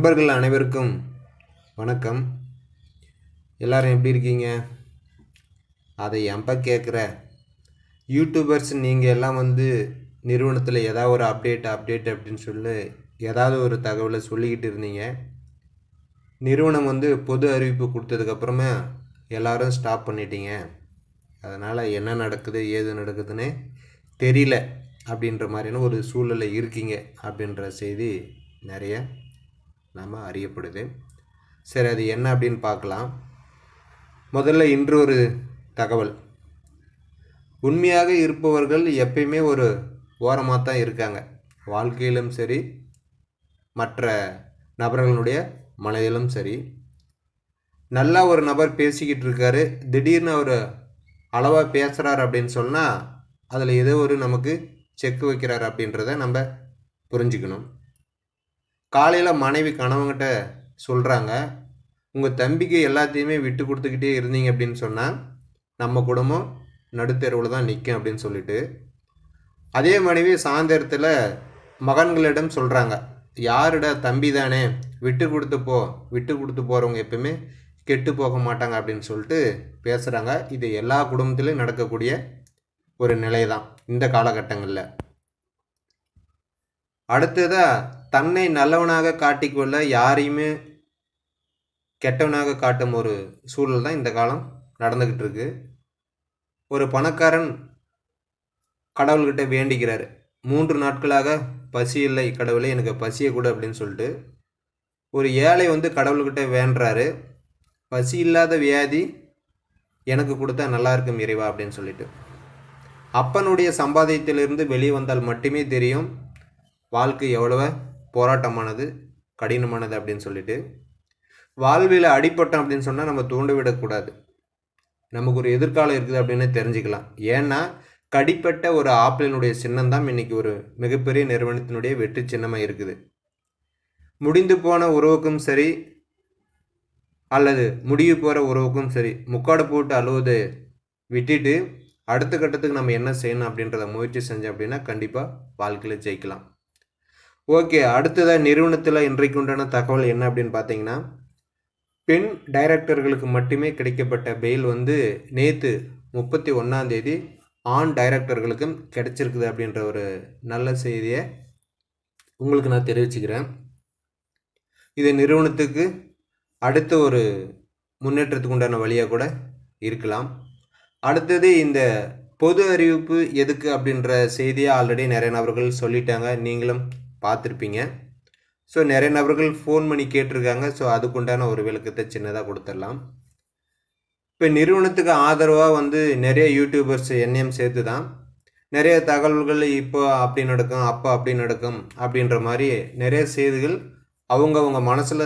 நண்பர்கள் அனைவருக்கும் வணக்கம். எல்லாரும் எப்படி இருக்கீங்க? அதை எம்ப கேட்குற யூடியூபர்ஸ் நீங்கள் எல்லாம் வந்து நிறுவனத்தில் ஏதாவது ஒரு அப்டேட் அப்டேட் அப்படின்னு சொல்லி ஏதாவது ஒரு தகவலை சொல்லிக்கிட்டு இருந்தீங்க. நிறுவனம் வந்து பொது அறிவிப்பு கொடுத்ததுக்கப்புறமா எல்லாரும் ஸ்டாப் பண்ணிட்டீங்க. அதனால் என்ன நடக்குது ஏது நடக்குதுன்னு தெரியல அப்படின்ற மாதிரியான ஒரு சூழ்நிலை இருக்கீங்க அப்படின்ற செய்தி நிறைய நாம் அறியப்படுது. சரி அது என்ன அப்படின்னு பார்க்கலாம். முதல்ல இன்று ஒரு தகவல். உண்மையாக இருப்பவர்கள் எப்பயுமே ஒரு ஓரமாக தான் இருக்காங்க. வாழ்க்கையிலும் சரி மற்ற நபர்களுடைய மனதிலும் சரி. நல்லா ஒரு நபர் பேசிக்கிட்டு இருக்காரு. திடீர்னு அவர் அளவாக பேசுகிறார் அப்படின்னு சொன்னால் அதில் ஏதோ ஒரு நமக்கு செக் வைக்கிறார் அப்படின்றத நம்ம புரிஞ்சுக்கணும். காலையில் மனைவி கணவங்கிட்ட சொல்கிறாங்க உங்கள் தம்பிக்கு எல்லாத்தையுமே விட்டு கொடுத்துக்கிட்டே இருந்தீங்க அப்படின்னு சொன்னால் நம்ம குடும்பம் நடுத்தெருவில் தான் நிற்கும் அப்படின்னு சொல்லிட்டு அதே மனைவி சாயந்தரத்தில் மகன்களிடம் சொல்கிறாங்க யாருடா தம்பி தானே விட்டு கொடுத்து போ விட்டு கொடுத்து போகிறவங்க எப்பவுமே கெட்டு போக மாட்டாங்க அப்படின்னு சொல்லிட்டு பேசுகிறாங்க இது எல்லா குடும்பத்திலையும் நடக்கக்கூடிய ஒரு நிலை தான் இந்த காலகட்டங்களில். அடுத்ததாக தன்னை நல்லவனாக காட்டிக்கொள்ள யாரையுமே கெட்டவனாக காட்டும் ஒரு சூழல் தான் இந்த காலம் நடந்துக்கிட்டு இருக்கு. ஒரு பணக்காரன் கடவுள்கிட்ட வேண்டிக்கிறாரு. மூன்று நாட்களாக பசி இல்லை கடவுளே எனக்கு பசியை கொடு அப்படின்னு சொல்லிட்டு ஒரு ஏழை வந்து கடவுள்கிட்ட வேண்டுறாரு. பசி இல்லாத வியாதி எனக்கு கொடுத்தா நல்லா இருக்கும் இறைவா அப்படின்னு சொல்லிட்டு. அப்பனுடைய சம்பாதியத்திலிருந்து வெளியே வந்தால் மட்டுமே தெரியும் வாழ்க்கை எவ்வளவு போராட்டமானது கடினமானது அப்படின்னு சொல்லிட்டு வாழ்வில் அடிப்பட்டோம் அப்படின்னு சொன்னால் நம்ம தூண்டிவிடக்கூடாது. நமக்கு ஒரு எதிர்காலம் இருக்குது அப்படின்னு தெரிஞ்சுக்கலாம். ஏன்னா கடிப்பட்ட ஒரு ஆப்பிளினுடைய சின்னம் தான் இன்றைக்கி ஒரு மிகப்பெரிய நிறுவனத்தினுடைய வெற்றி சின்னமாக இருக்குது. முடிந்து போன உறவுக்கும் சரி அல்லது முடிவு போகிற உறவுக்கும் சரி முக்காடு போட்டு அழுவதை விட்டுட்டு அடுத்த கட்டத்துக்கு நம்ம என்ன செய்யணும் அப்படின்றத முயற்சி செஞ்சோம் அப்படின்னா கண்டிப்பாக வாழ்க்கையில் ஜெயிக்கலாம். ஓகே அடுத்ததாக நிறுவனத்தில் இன்றைக்கு உண்டான தகவல் என்ன அப்படின்னு பார்த்தீங்கன்னா பெண் டைரக்டர்களுக்கு மட்டுமே கிடைக்கப்பட்ட பெயில் வந்து நேற்று முப்பத்தி ஒன்றாந்தேதி ஆண் டைரக்டர்களுக்கும் கிடைச்சிருக்குது அப்படின்ற ஒரு நல்ல செய்தியை உங்களுக்கு நான் தெரிவிச்சுக்கிறேன். இது நிறுவனத்துக்கு அடுத்த ஒரு முன்னேற்றத்துக்கு உண்டான வழியாக கூட இருக்கலாம். அடுத்தது இந்த பொது அறிவிப்பு எதுக்கு அப்படின்ற செய்தியை ஆல்ரெடி நிறைய நபர்கள் சொல்லிட்டாங்க. நீங்களும் பார்த்துருப்பீங்க. ஸோ நிறைய நபர்கள் ஃபோன் பண்ணி கேட்டிருக்காங்க. ஸோ அதுக்குண்டான ஒரு விளக்கத்தை சின்னதாக கொடுத்துடலாம். இப்போ நிறுவனத்துக்கு ஆதரவாக வந்து நிறைய யூடியூபர்ஸ் என்னையும் சேர்த்து தான் நிறைய தகவல்கள் இப்போ அப்படி நடக்கும் அப்போ அப்படி நடக்கும் அப்படின்ற மாதிரி நிறைய செய்திகள் அவங்கவுங்க மனசில்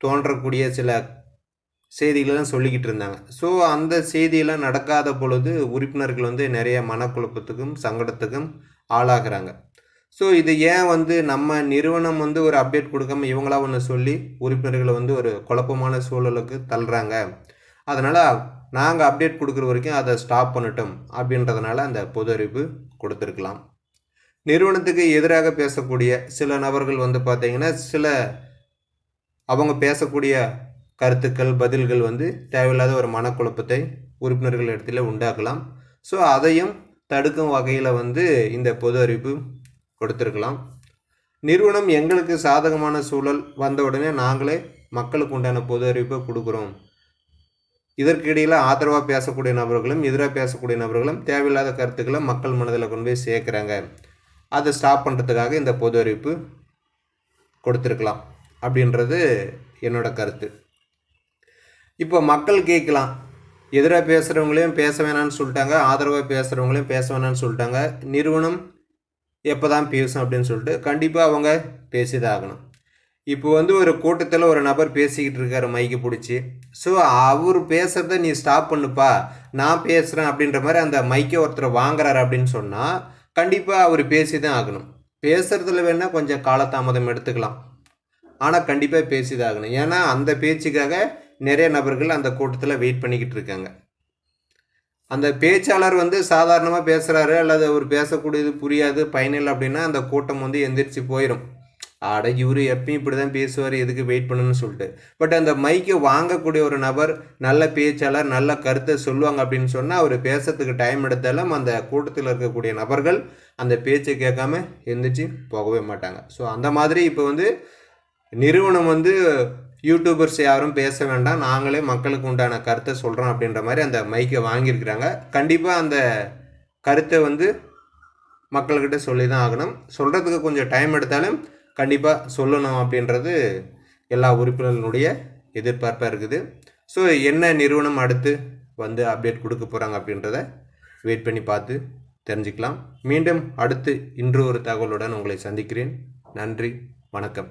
தோன்றக்கூடிய சில செய்திகளெல்லாம் சொல்லிக்கிட்டு இருந்தாங்க. ஸோ அந்த செய்தியெல்லாம் நடக்காத பொழுது உறுப்பினர்கள் வந்து நிறைய மனக்குழப்பத்துக்கும் சங்கடத்துக்கும் ஆளாகிறாங்க. ஸோ இது ஏன் வந்து நம்ம நிறுவனம் வந்து ஒரு அப்டேட் கொடுக்காம இவங்களா ஒன்று சொல்லி உறுப்பினர்களை வந்து ஒரு குழப்பமான சூழலுக்கு தள்ளுறாங்க. அதனால் நாங்கள் அப்டேட் கொடுக்குற வரைக்கும் அதை ஸ்டாப் பண்ணட்டும் அப்படின்றதுனால அந்த பொது அறிவிப்பு கொடுத்துருக்கலாம். நிறுவனத்துக்கு எதிராக பேசக்கூடிய சில நபர்கள் வந்து பார்த்திங்கன்னா சில அவங்க பேசக்கூடிய கருத்துக்கள் பதில்கள் வந்து தேவையில்லாத ஒரு மனக்குழப்பத்தை உறுப்பினர்கள் இடத்துல உண்டாக்கலாம். ஸோ அதையும் தடுக்கும் வகையில் வந்து இந்த பொது அறிவிப்பு கொடுத்துருக்கலாம். நிறுவனம் எங்களுக்கு சாதகமான சூழல் வந்த உடனே நாங்களே மக்களுக்கு உண்டான பொது அறிவிப்பை கொடுக்குறோம். இதற்கிடையில் ஆதரவாக பேசக்கூடிய நபர்களும் எதிராக பேசக்கூடிய நபர்களும் தேவையில்லாத கருத்துக்களை மக்கள் மனதில் கொண்டு போய் சேர்க்குறாங்க. அதை ஸ்டாப் பண்ணுறதுக்காக இந்த பொது அறிவிப்பு கொடுத்துருக்கலாம் அப்படின்றது என்னோட கருத்து. இப்போ மக்கள் கேட்கலாம். எதிராக பேசுகிறவங்களையும் பேச வேணாம்னு சொல்லிட்டாங்க ஆதரவாக பேசுகிறவங்களையும் பேச வேணாம்னு சொல்லிட்டாங்க. நிறுவனம் எப்போ தான் பேசும் அப்படின்னு சொல்லிட்டு கண்டிப்பாக அவங்க பேசிதான் ஆகணும். இப்போ வந்து ஒரு கூட்டத்தில் ஒரு நபர் பேசிக்கிட்டு இருக்காரு மைக்கு பிடிச்சி. ஸோ அவர் பேசுகிறத நீ ஸ்டாப் பண்ணுப்பா நான் பேசுகிறேன் அப்படின்ற மாதிரி அந்த மைக்கை ஒருத்தர் வாங்குறாரு அப்படின்னு சொன்னால் கண்டிப்பாக அவர் பேசி தான் ஆகணும். பேசுகிறதுல வேணால் கொஞ்சம் காலதாமதம் எடுத்துக்கலாம். ஆனால் கண்டிப்பாக பேசி தான் ஆகணும். ஏன்னா அந்த பேச்சுக்காக நிறைய நபர்கள் அந்த கூட்டத்தில் வெயிட் பண்ணிக்கிட்டு இருக்காங்க. அந்த பேச்சாளர் வந்து சாதாரணமாக பேசுகிறாரு அல்லது அவர் பேசக்கூடியது புரியாது பயனில்லை அப்படின்னா அந்த கூட்டம் வந்து எந்திரிச்சு போயிடும் ஆட இவரு எப்பயும் இப்படி தான் பேசுவார் எதுக்கு வெயிட் பண்ணணும்னு சொல்லிட்டு. பட் அந்த மைக்கை வாங்கக்கூடிய ஒரு நபர் நல்ல பேச்சாளர் நல்ல கருத்தை சொல்லுவாங்க அப்படின்னு சொன்னால் அவர் பேசுறதுக்கு டைம் எடுத்தாலும் அந்த கூட்டத்தில் இருக்கக்கூடிய நபர்கள் அந்த பேச்சை கேட்காம எந்திரிச்சு போகவே மாட்டாங்க. ஸோ அந்த மாதிரி இப்போ வந்து நிறுவனம் வந்து யூடியூபர்ஸ் யாரும் பேச வேண்டாம். நாங்களே மக்களுக்கு உண்டான கருத்தை சொல்கிறோம் அப்படின்ற மாதிரி அந்த மைக்கை வாங்கியிருக்கிறாங்க. கண்டிப்பாக அந்த கருத்தை வந்து மக்கள்கிட்ட சொல்லி தான் ஆகணும். சொல்கிறதுக்கு கொஞ்சம் டைம் எடுத்தாலும் கண்டிப்பாக சொல்லணும் அப்படின்றது எல்லா உறுப்பினர்களுடைய எதிர்பார்ப்பாக இருக்குது. ஸோ என்ன நிறுவனம் அடுத்து வந்து அப்டேட் கொடுக்க போகிறாங்க அப்படின்றத வெயிட் பண்ணி பார்த்து தெரிஞ்சுக்கலாம். மீண்டும் அடுத்து இன்று ஒரு தகவலுடன் உங்களை சந்திக்கிறேன். நன்றி வணக்கம்.